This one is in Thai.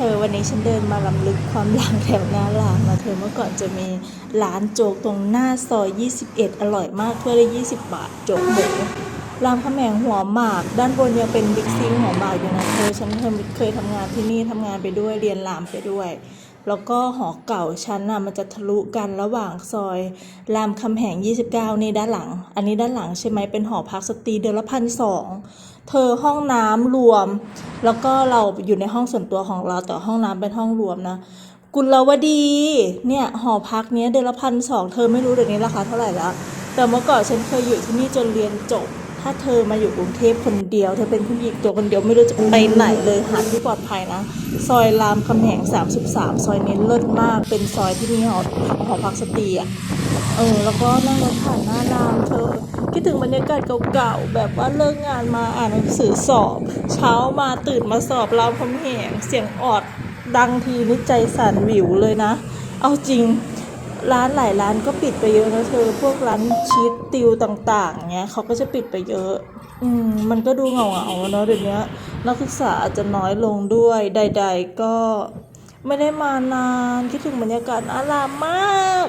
ธอวันนี้ฉันเดินมาลำลึกความหลังแถวหน้าหลางมาเธอเมื่อก่อนจะมีร้านโจ๊กตรงหน้าซอย 21 อร่อยมากถ้วยละ20 บาท โจ๊กหมูรามคำแหงหัวหมาก ด้านบนยังเป็นบิ๊กซิงหัวหมากอยู่นะเธอฉันเคยทำงานที่นี่ทำงานไปด้วยเรียนรามไปด้วย แล้วก็หอเก่าชั้นน่ะมันจะทะลุกันระหว่างซอย รามคำแหง 29 นี่ด้านหลัง อันนี้ด้านหลังใช่ไหมเป็นหอพักสตรีเดือนละพันสองเธอห้องน้ำรวม แล้วก็เราอยู่ในห้องส่วนตัวของเราแต่ห้องน้ำเป็นห้องรวมนะกุลวดี เนี่ยหอพักเนี้ยเดือนละพันสองเธอไม่รู้เดี๋ยวนี้ราคาเท่าไหร่แล้วแต่เมื่อก่อนฉันเคยอยู่ที่นี่จนเรียนจบ ถ้าเธอมาอยู่กรุงเทพคนเดียว เธอเป็นผู้หญิงตัวคนเดียวไม่รู้จะไปไหนเลยหาที่ปลอดภัยนะ ซอยรามคำแหง 33 ซอยนี้เลิศมาก เป็นซอยที่มีหอหอพักสตรีอะ เออ แล้วก็นั่งรถผ่านหน้ารามเธอ คิดถึงบรรยากาศเก่าๆ แบบว่าเลิกงานมาอ่านหนังสือสอบ เช้ามาตื่นมาสอบรามคำแหง เสียงออดดังทีนี่ใจสั่นหวิวเลยนะ เอาจริง ร้านหลายร้านก็ปิดไปเยอะนะเธอ พวกร้านชีสติวต่างๆเนี้ยเขาก็จะปิดไปเยอะ อืมมันก็ดูเหงาๆเนาะเดี๋ยวนี้นักศึกษาอาจจะน้อยลงด้วย ใด ๆ ก็ไม่ได้มานาน คิดถึงบรรยากาศอารามมาก